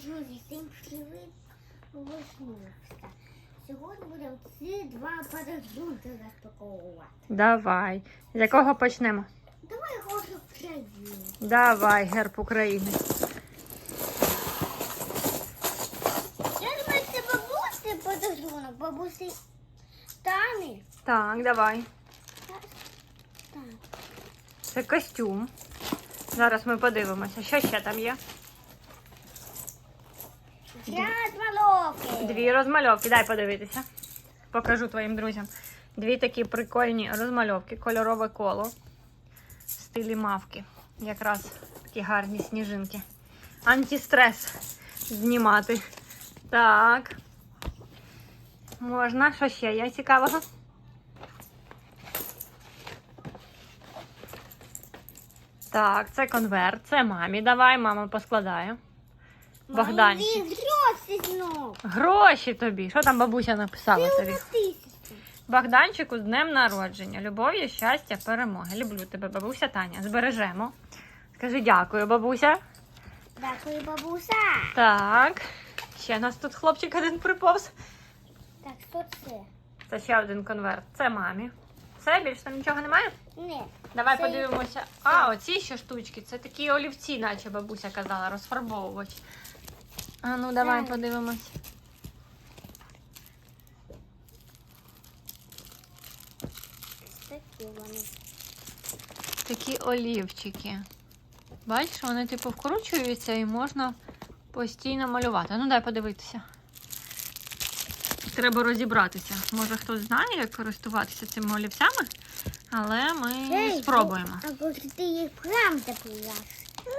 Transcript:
друзі, всім привіт! Вишнівська. Сьогодні будемо ці два подарунки розпаковувати. Давай. З якого почнемо? Давай хочу країну. Давай, герб України. Я думаю, це бабусі подарунок. Бабусі Тані. Так, давай. Так. Це костюм. Зараз ми подивимося, що ще там є. П'ять малоки. Дві розмальовки. Дай подивитися. Покажу твоїм друзям. Дві такі прикольні розмальовки. Кольорове коло. В стилі мавки. Якраз такі гарні сніжинки. Антистрес знімати. Так. Можна. Що ще є цікавого? Так, це конверт, це мамі. Давай, мама поскладає. Богданчик. Гроші знов. Гроші тобі. Що там бабуся написала тобі? Богданчику з днем народження. Любові, щастя, перемоги. Люблю тебе, бабуся Таня. Збережемо. Скажи дякую, бабуся. Дякую, бабуся. Так. Ще нас тут хлопчик один приповз. Так, що це? Це ще один конверт. Це мамі. Все, більше там нічого немає? Ні. Давай Це- подивимося. А, оці ще штучки. Це такі олівці, наче бабуся казала, розфарбовувач. А ну давай Так. подивимось. Такі вони. Такі олівчики. Бачиш, вони типу вкручуються і можна постійно малювати. Ну дай подивитися. Треба розібратися. Може хтось знає, як користуватися цими олівцями, але ми Ей, спробуємо. А ти їх прям ляж?